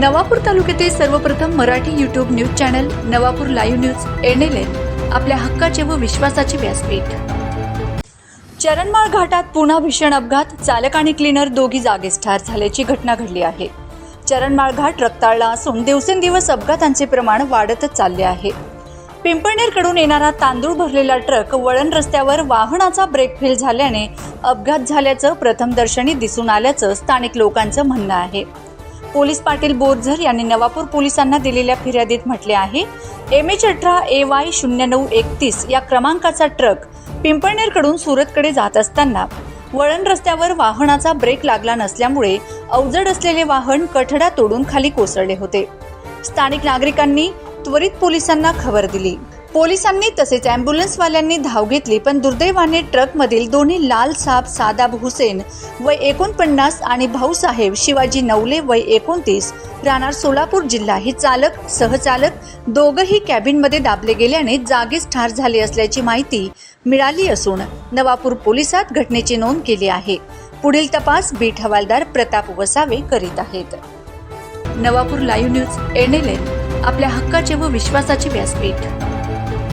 नवापूर तालुक्यातील सर्वप्रथम Marathi YouTube news channel Navapur live news NLN आपल्या हक्काचे व विश्वासाचे व्यासपीठ. चरणमाळ घाटात पुन्हा भीषण अपघात चालक आणि क्लीनर दोघी जागीच ठार झाल्याची घटना घडली आहे. चरणमाळ घाट रक्ताळला असून दिवसेंदिवस अपघातांचे प्रमाण वाढतच चालले आहे. पिंपळनेरकडून येणारा तांदूळ भरलेला ट्रक वळण रस्त्यावर वाहनाचा ब्रेक फेल झाल्याने अपघात झाल्याचं प्रथमदर्शनी दिसून आल्याचं स्थानिक लोकांचं म्हणणं आहे. पोलीस पाटील बोरझर यांनी नवापूर पोलिसांना दिलेल्या फिर्यादीत म्हटले आहे एम एच अठरा ए वाय शून्य नऊ एकतीस या क्रमांकाचा ट्रक पिंपळनेरकडून सुरतकडे जात असताना वळण रस्त्यावर वाहनाचा ब्रेक लागला नसल्यामुळे अवजड असलेले वाहन कठडा तोडून खाली कोसळले होते. स्थानिक नागरिकांनी त्वरित पोलिसांना खबर दिली. पोलिसांनी तसेच अँब्युलन्सवाल्यांनी धाव घेतली पण दुर्दैवाने ट्रकमधील दोन्ही लाल साब सादाब हुसेन वय एकोणपन्नास आणि भाऊसाहेब शिवाजी नवले वय एकोणतीस राहणार सोलापूर जिल्हा. ही चालक सहचालक दोघंही कॅबिनमध्ये दाबले गेल्याने जागीच ठार झाले असल्याची माहिती मिळाली असून नवापूर पोलिसात घटनेची नोंद केली आहे. पुढील तपास बीट हवालदार प्रताप वसावे करीत आहेत. नवापूर लाईव्ह न्यूज एनएलएन आपल्या हक्काचे व विश्वासाचे व्यासपीठ.